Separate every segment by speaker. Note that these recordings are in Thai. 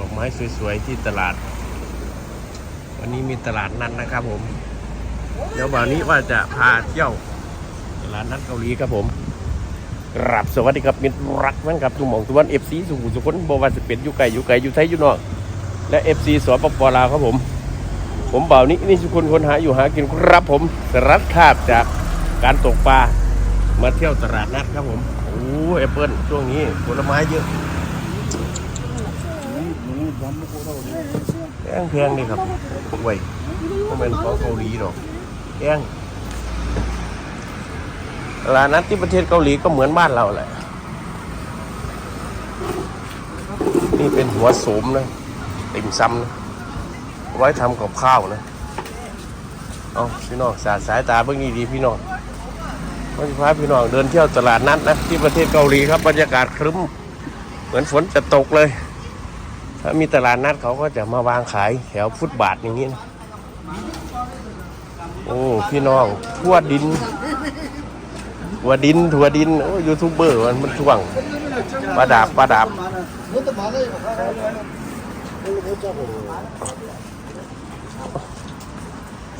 Speaker 1: ดอกไม้สวยๆที่ตลาด วันนี้มีตลาดนัดนะครับผม เดี๋ยววันนี้ว่าจะพาเที่ยว ตลาดนัดเกาหลีครับผมกราบสวัสดีครับมิตรรักแม่นครับทุกหม่องทุกวันเอฟซีสุขุมสุขนบวาสิเป็นอยู่ไกลอยู่ไกลอยู่ไทยอยู่นอก และเอฟซีสปปลาวครับผม ผมเบ่าวนี้นี่สุคนคนหาอยู่หากินครับผมสรัดคาบจากการตกปลามาเที่ยวตลาดนัดครับผมโอ้แอปเปิลช่วงนี้ผลไม้เยอะ แพงแพงนี่ครับเว้ยก็เป็นของเกาหลีหรอกแพงตลาดนัดที่ประเทศเกาหลีก็เหมือนบ้านเราแหละ นี่เป็นหัวโสมนะ ติ่มซำนะไว้ทำกับข้าวนะ เอาพี่น้องสาสายตาเบื้องนี้ดีพี่น้องวันนี้พาพี่น้องเดินเที่ยวตลาดนัดนะที่ประเทศเกาหลีครับบรรยากาศครึ้ม เหมือนฝนจะตกเลย ถ้ามีตลาดนัดเขาก็จะมาวางขายแถวฟุตบาทอย่างนี้นะโอ้พี่น้องทั่วดินถั่วดินถั่วดินโอ้ยูทูบเบอร์มันมันช่วงประดาบประดา
Speaker 2: บ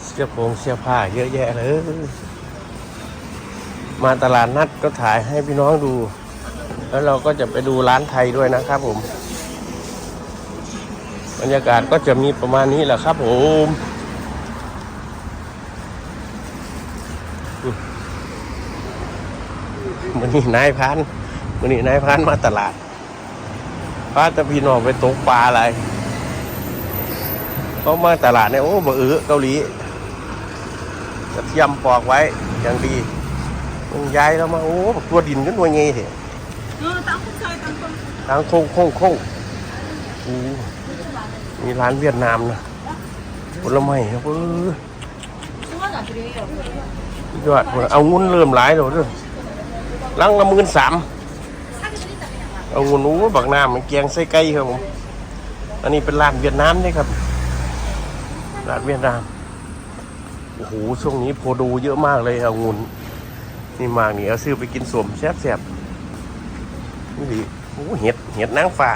Speaker 1: เสื้อผปงเสื้อผ้าเยอะแยะเลยมาตลาดนัดก็ถ่ายให้พี่น้องดู แล้วเราก็จะไปดูร้านไทยด้วยนะครับผม บรรยากาศก็จะมีประมาณนี้แหละครับผมมันนี่นายพันมันนี่นายพันมาตลาดพาจะพี่น้องไปตกปลาอะไรเขามาตลาดเนี่ยโอ้บาเออเกาหลีกระเทียมปอกไว้อย่างดีมึงย้ายแล้วมาโอ้ตัวดินก็ตัวไงเถอะตั้งคโค้งคโค้งคโค้งอู้ มีร้านเวียดนามนะผลไม้ครับยอดเอางุ้นเริ่มหลายแล้วด้วยลังละมื่นสามเอางุ้นู้บักนามันเกียงไส้ไก่ครับผม อันนี้เป็นร้านเวียดนามนี่ครับ ร้านเวียดนาม โอ้โห ช่วงนี้โพดูเยอะมากเลยเอางุ้นนี่มากนี่เอาซื้อไปกินสวมแซ่บๆนี่ดิโอ้เห็ด เห็ดนางฟ้า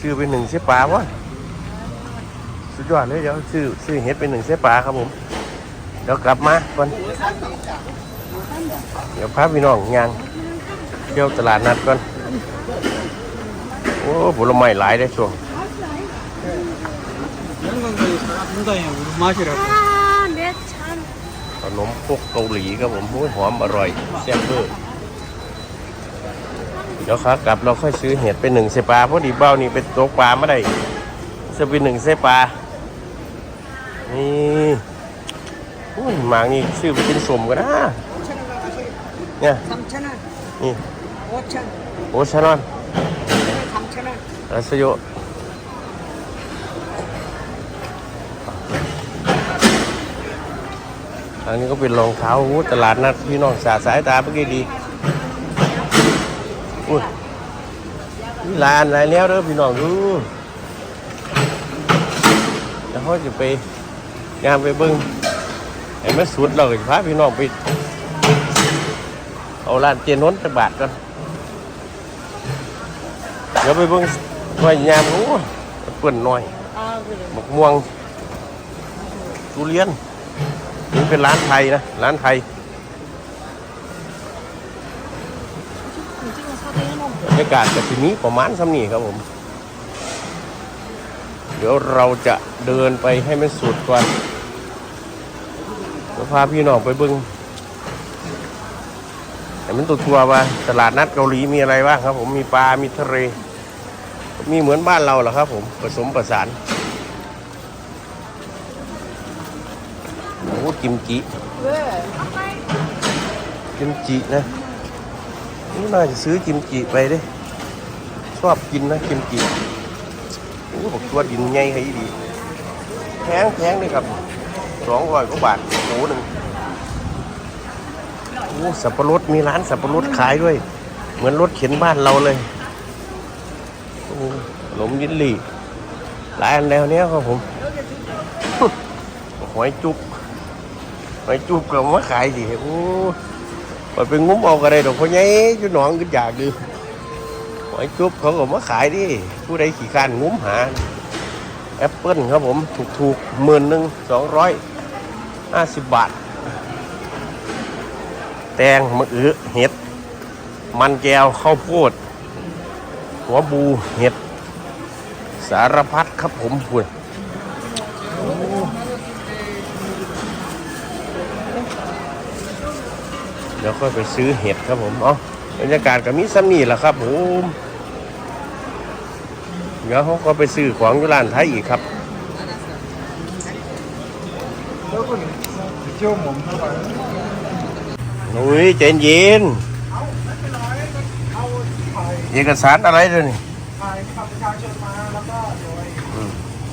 Speaker 1: ซื้อไปหนึ่งเสียป้าวะ สุดยอดเลยเดี๋ยวซื้อซื้อเห็ดเป็นหนึ่งเส้ปลาครับผม เดี๋ยวกลับมาก่อนเดี๋ยวพาพี่น้องยางเที่ยวตลาดนัดก่อนโอ้ผลไม้หลายได้ช่วงขนมพวกเกาหลีครับผมหอมอร่อยแซ่บเบอร์เดี๋ยวครับกลับเราค่อยซื้อเห็ดเป็นหนึ่งเซปลาพราะดีเบ้านี่เป็นตัวปลาไม่ได้จะเป็นหนึ่งเซปลา นี่อุ้ยหมางนี่ซื้อไปกินสมกันนะเนี่ย
Speaker 3: 3,000원,
Speaker 1: นี่
Speaker 3: 5,000원,
Speaker 1: โอชานอน
Speaker 3: 3,000원.
Speaker 1: อาสโยอันนี้ก็เป็นรองเท้าโอ้โหตลาดนัดพี่น้องสาดสายตาเมื่อกี้ดีอุ้ยมีร้านอะไรแล้วเด้อพี่น้องดูแล้วเขาจะไป ยามไปเบิ้งไอ้มันสุดเราก็พาพี่น้องไป เอาลานเจียนน้นตะบาดกันเดี๋ยวไปเบิ้งหน่อยยามโอ้เปื่อนหน่อย
Speaker 3: ห
Speaker 1: มกม่วงทุเรียนนี่เป็นร้านไทยนะ ร้านไทยบรรยากาศแบบนี้ประมาณซ้ำนี่ครับผม เดี๋ยวเราจะเดินไปให้มันสุดก่อน พาพี่น้องไปเบิ่งแต่มันตัวทัวร์ว่าตลาดนัดเกาหลีมีอะไรบ้างครับ ผมมีปลา มีทะเล มีเหมือนบ้านเราเหรอครับ ผมผสมประสานโอ้กิมจิ?กิมจินะนี่น่าจะซื้อกิมจิไปด้ชอบกินนะกิมจิโอ้บอกตัวดินใหญ่ให้ดีแพงแพงเลยครับ สองร้อยกว่าบาทโอ้หนึ่งโอ้สับปะรดมีร้านสับปะรดขายด้วย เหมือนรถเข็นบ้านเราเลยโอ้ขนมยินหลี่หลายอันแล้วเนี้ยครับผมหอยจุบหอยจุบก็มาขายสิโอ้ไปเป็นงุ้มเอาก็ได้ดอกเพราะไงจุหนองก็อยากดูหอ้จุ๊บเขาก็มาขายดิผู้ใดขี่การงุ้มหาแอปเปิลครับผม ถูกถูกหมื่นหนึ่งสองร้อย ห้าสิบบาท แตงมะอือเห็ด มันแก้วข้าวโพด หัวบูเห็ด สารพัดครับผมพูดเดี๋ยวค่อยไปซื้อเห็ดครับผมเนาะบรรยากาศก็มีซ้ำนี่แหละครับผมเดี๋ยวเขาก็ไปซื้อของยู่ร้านไทยอีกครับ
Speaker 2: เที่ยวหม่อมเท่าไหร่
Speaker 1: นุ้ยใจเย็นเอกสารอะไรเลยนี่
Speaker 2: ถ่ายบัตรประชาชนมาแล้วก็โดย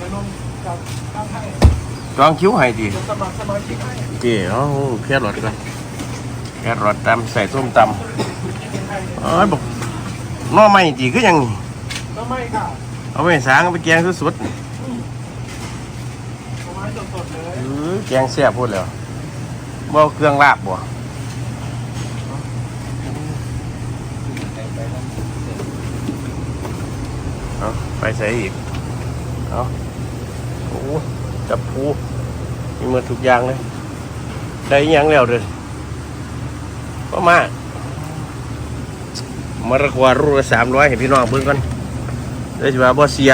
Speaker 2: จะลงกับทางให้
Speaker 1: จองคิ้วให้ดี
Speaker 2: สมัครสมาชิกให้
Speaker 1: โอเคเอาแค่รถกันแค่รถตำใส่ส้มตำเอ้ยบอกหน้อไม่ดีก็ยังนี่
Speaker 2: ก็ไม่ค่ะ
Speaker 1: เอาไปสางเอาไปแกงสุดๆนี่
Speaker 2: เอาไม้สดๆเลย
Speaker 1: เออแกงแซ่บพูดแล้ว บ่เอเครื่องลาบบ่เอาไปใส่อีก เอาโอ้จับผูมีหมดทุกอย่างเลย ได้ยังแล้วเด้อก็มามะรกวารูละสามร้อยให้พี่น้องเบิ่งกันเดี๋ยวจะว่าบ่เสีย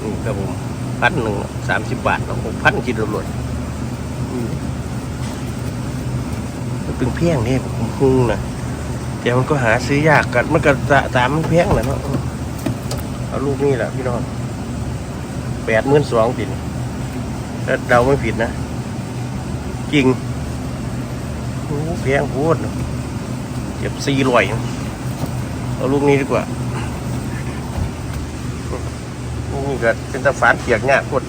Speaker 1: นี่ครับผม พันหนึ่งสามสิบบาทหกพันกิโลรวดมันเป็นเพียงเนี่ยผมพุงนะแต่มันก็หาซื้อยากกันมันก็ตามมันเพียงแหละเนาะเอาลูกนี่แหละพี่น้องแปดหมื่นสองติดถ้าเดาไม่ผิดนะ จริงโอ้เพียงพูดเนาะเก็บสี่ร้อยเอาลูกนี้ดีกว่า นี่ก็เป็นตะฟานเปียกเนี่ยกด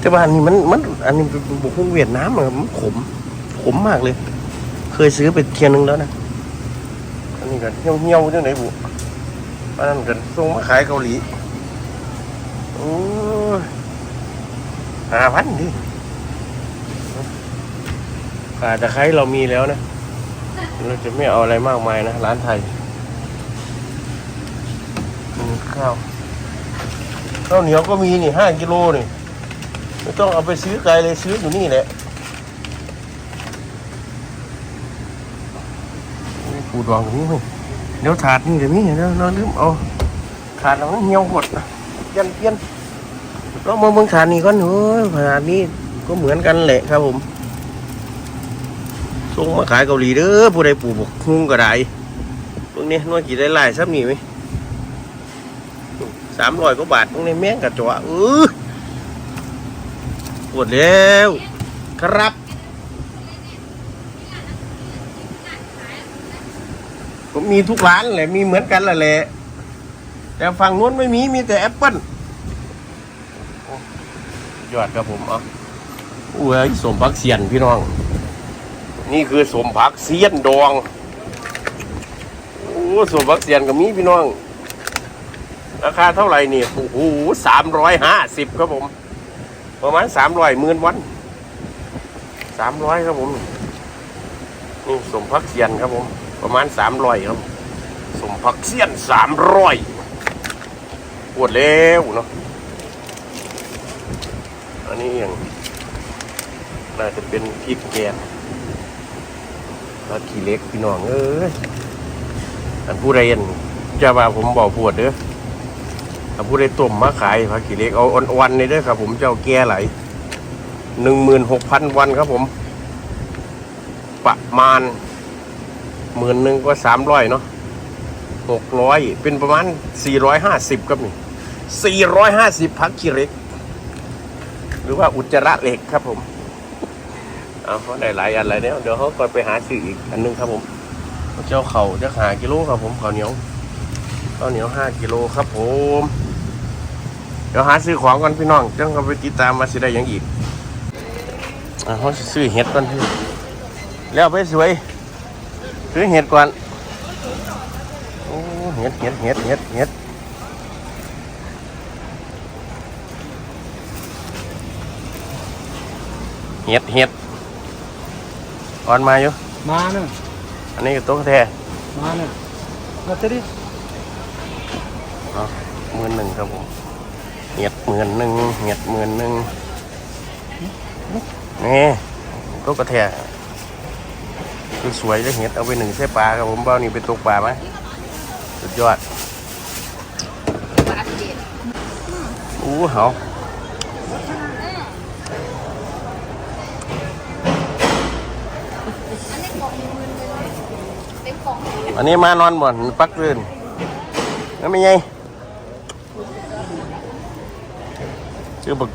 Speaker 1: แต่ว่าอันนี้มันมัน อันนี้เป็นบุกเวียดนามอะมันขม ขมมากเลย เคยซื้อไปเทียนหนึงแล้วนะอันนี้ก็เหี่ยวเหี่ยวๆจังไหนบุอันนั้นก็ส่งมาขายเกาหลีโอ้ห้าพันดิขาตะไคร้เรามีแล้วนะ เราจะไม่เอาอะไรมากมายนะ ร้านไทยข้าว ข้าวเหนียวก็มีนี่ห้ากิโลนี่ไม่ต้องเอาไปซื้อไกลเลยซื้ออยู่นี่แหละปูดองอย่างนี้เว้ยเดี๋ยวถาดนี่เดี๋ยวนี้เดี๋ยวเราลืมเอาถาดเรามันเหี่ยวหดยันเพี้ยนเรามาเมืองถาดนี้ก่อนเฮ้ยถาดนี้ก็เหมือนกันแหละครับผมส่งมาขายเกาหลีเด้อผู้ใดปลูกบกคุ้งก็ได้พวกนี้น้อยกี่ได้หลายซ้ำนี่ไหม สามร้อยกว่าบาทตรงนี้แม่งกระจวเออปวดแล้วครับ ก็มีทุกร้านแหละมีเหมือนกันแหละแหละแต่ฝั่งนู้นไม่มีมีแต่แอปเปิ้ลยอดครับผมเอะอุ้ยสมพักเสียนพี่น้อง นี่คือสมพักเสียนดอง โอ้สมพักเสียนก็มีพี่น้อง ราคาเท่าไหร่นี่โอ้โหสามร้อยห้าสิบครับผม ประมาณสามร้อยหมื่นวันสามร้อยครับผม นี่สมพักเสียนครับผม ประมาณสามร้อยครับ สมพักเสียนสามร้อยปวดแล้วเนาะอันนี้อย่างน่าจะเป็นพริกแกงแล้วขี้เล็กพี่น้องเอ้ยอันผู้ใดเห็นจะว่าผมบอกปวดเด้อ ถ้าผู้ใดต้มมาขายผักขี้เหล็กเอาอ่อนๆนี่ด้อครับ ผมเจ้าแก่ไหลหนึ่งหมื่นหกพันวันครับผม ประมาณหมื่นหนึ่งก็สามร้อยเนาะหกร้อยเป็นประมาณสี่ร้อยห้าสิบครับนี่สี่ร้อยห้าสิบผักขี้เหล็ก หรือว่าอุจจาระเหล็กครับผมเอาเขาได้หลายอันหลายเนี้ยเดี๋ยวเขาก็ไปหาซื้ออีกอันหนึงครับผมเจ้าเขาจะหากิโลครับผมข้าวเหนียวข้าวเหนียวห้ากิโลครับผม เดี๋ยวหาซื้อของกันพี่น้องจังก็ไปติดตามมาสิได้หยังอีกอะเขาสิซื้อเห็ดก่อนพี่แล้วไปสวยซื้อเห็ดก่อนโอ้เห็ดเห็ดเห็ดเห็ดเห็ดเห็ดเห็ดอ่อนมาอยู่
Speaker 2: มาเนอะ
Speaker 1: อันนี้ก็ตัวแท้
Speaker 2: มาเนอะมาจะดิ
Speaker 1: เนาะหมื่นหนึ่งครับผม เหียดหมื่นหนึ่งเหียดหมื่นหนึ่งนี่ตัวกระแทกคือสวยเลยเหียดเอาไปหนึ่งใส่ปลาครับผมเบ้านี่ไปตกปลาไหมสุดยอดอู้เหา
Speaker 3: อันนี้กล่องมือเลยเต็มกอง
Speaker 1: อันนี้มานอนบ่อนปักลื่นแล้วไม่ไง ชื่อบัก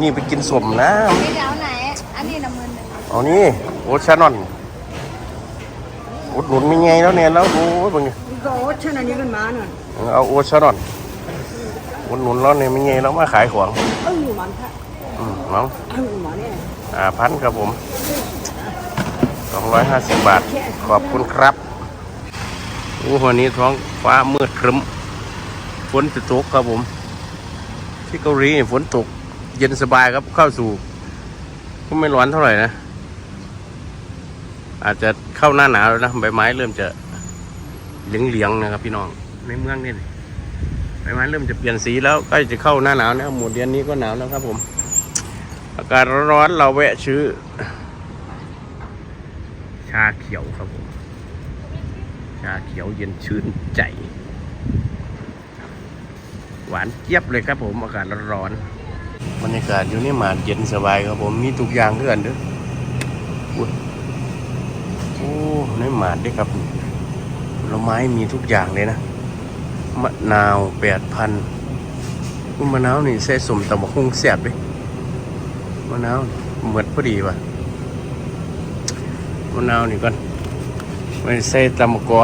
Speaker 1: นี่ไปกินสมนะ
Speaker 3: นี่เดี๋ยวไหน อันนี้นะมือหนึ่ง
Speaker 1: เอานี่โอชานอนอุดหนุนไม่ไงแล้วเนี่ยแล้วโอ้ยบัง
Speaker 3: ก็โอ๊ตฉันอันนี้เป็นม้าหน่อย
Speaker 1: เอาโอชานอนอุดหนุนแล้วเนี่ยไม่ไงแล้วมาขายของ
Speaker 3: เอ้าอยู่มันค่ะ
Speaker 1: อืมน้อง
Speaker 3: เอ้าอยู่มันเนี่ย
Speaker 1: อ่าพันครับผมสองร้อยห้าสิบบาท ขอบคุณครับอู้วันนี้ท้องฟ้ามืดครึ้มฝนจะตกครับผม ที่เกาหลีฝนตก เย็นสบายครับเข้าสู่ ก็ไม่ร้อนเท่าไหร่นะ อาจจะเข้าหน้าหนาวแล้วนะใบไม้เริ่มจะเหลืองๆนะครับพี่น้องในเมืองนี่ใบไม้เริ่มจะเปลี่ยนสีแล้วใกล้จะเข้าหน้าหนาวแล้วหมดเดือนนี้ก็หนาวแล้วครับ ผม อากาศร้อนเราแวะซื้อ ชาเขียวครับผมชาเขียวเย็นชื่นใจ หวานเจี๊ยบเลยครับผมอากาศร้อนๆบรรยากาศอยู่นี่หมาดเย็นสบายครับผมมีทุกอย่างเพื่อนเด้วยอุ๊ยโอ้ในหมาดด้วยครับผลไม้มีทุกอย่างเลยนะมะนาวแปดพันมะนาวนี่ใส่สมตำบักหุ่งแซ่บเลยมะนาวเหมือนพอดีป่ะมะนาวนี่ก่อนไม่ใส่ตำมะกอ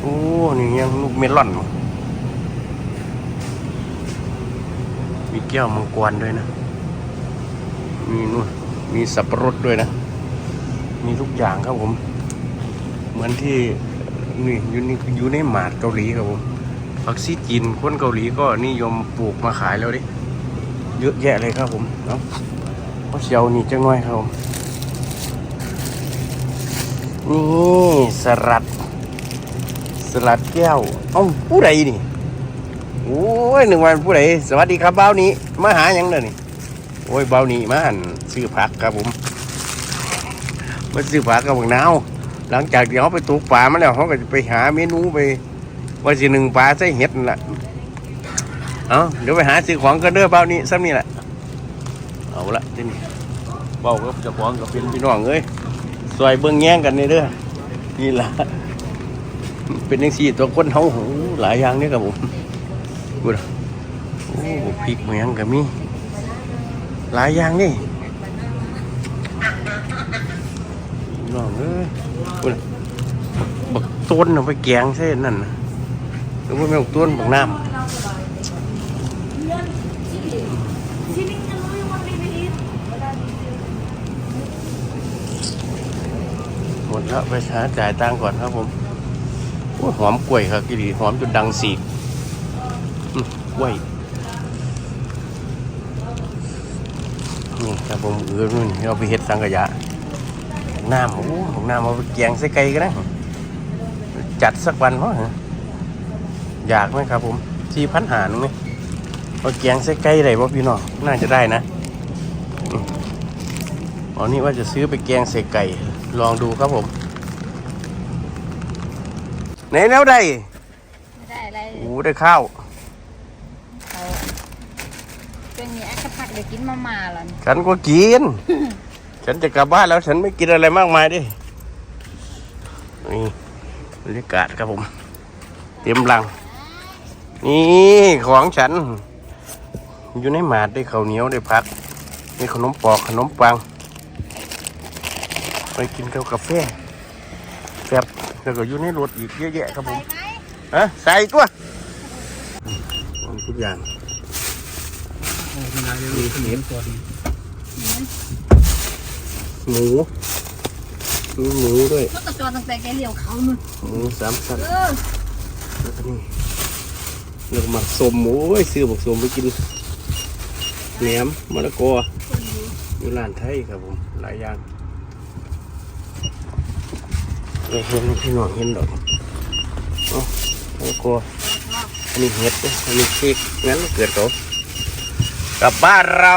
Speaker 1: โอ้นี่ยังลูกเมลอนว่ มีแก้วมังกรด้วยนะ มีนู่นมีสับปะรดด้วยนะ มีทุกอย่างครับผม เหมือนที่นี่อยู่นี่อยู่ในหมาดเกาหลีครับผมผักซีจีนคนเกาหลีก็นิยมปลูกมาขายแล้วดิเยอะแยะเลยครับผมเนาะเพราะเชียวนี่จังไว้ครับผมนี่สลัด สลัดแก้วเอ้าผู้ใดนี่ โอ้ยหนึ่งวันผู้ใดสวัสดีครับเบ้านี้ มาหาหยังเด้อนี่โอ้ยเบ้านี้มาหันซื้อผักครับผมมาซื้อผักกับบักนาวหลังจากที่เขาไปตกปลามาแล้วเขาก็จะไปหาเมนูไป ว่าสิหนึ่งปลาใส่เห็ดนั่นละเอาเดี๋ยวไปหาซื้อของกันเด้อเบ้านี้ซ้ำนี่แหละเอาละที่นี่เบ้าก็จะฟ้องกับเป็นพี่น้องเอ้ยซอยเบิ่งแย่งกันนี่เด้อนี่ละเป็นยังสี่ตัวคนเฮาหูหลายอย่างนี่ครับผม กูดโอ้พริกเมียงก็มี หลายอย่างนี่น้องเอ้ยกูดบักต้นเอาไปแกงใช่นั่นนะหรือว่าไม่บักต้นบักน้ำหมดแล้วไปหาจ่ายตังก่อนครับผมหอมกล้วยครับกี่ดีหอมจนดังสีก กล้วยนี่ครับผมเออนู่นเอาไปเฮ็ดสังกะยะน้ำโอ้ของน้ำเอาไปแกงใส่ไก่กันนะจัดสักวันเพราะอยากไหมครับผมที่พันหารไหมเอาแกงใส่ไก่ได้ป่ะพี่น้องน่าจะได้นะอ๋อนี่ว่าจะซื้อไปแกงใส่ไก่ ลองดูครับผมไหนแล้วได้
Speaker 3: ไม่ได้อะไร
Speaker 1: โอ้ได้ข้าว
Speaker 3: เขาเป็นอย่างนี้กระพัก เดี๋ยวกินมาม่าแล้ว
Speaker 1: ฉันก็กิน ฉันจะกลับบ้านแล้ว ฉันไม่กินอะไรมากมายดิ นี่บรรยากาศครับผม เตรียมลัง นี่ของฉัน อยู่ในหมาดได้ข้าวเหนียวได้พักนี่ขนมปอกขนมปัง ไปกินกับกาแฟแซ่บแล้วก็อยู่ในรถอีกเยอะแยะครับผม
Speaker 3: ไหม
Speaker 1: ฮะ ใส่ตัว ทุกอย่าง
Speaker 2: มีขนมตัวดี
Speaker 1: หมูมีหมูด้วย
Speaker 3: ก็ตะจอตั้งแต่แกเลี้ยวเขาเนอะ
Speaker 1: หมูสามสัน
Speaker 3: เออ
Speaker 1: แล้วก็นี่แล้วก็หมักสมหมูโอ้ยซื้อหมักสมไปกินแหนมมะละกออยู่ร้านไทยครับผมหลายอย่างเห็นพี่น้องเห็นดอกเอ้าไม่กลัวอันนี้เห็ดอันนี้เค้กงั้นเกิดเขา กับบ้านเรา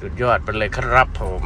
Speaker 1: สุดยอดไปเลยครับผม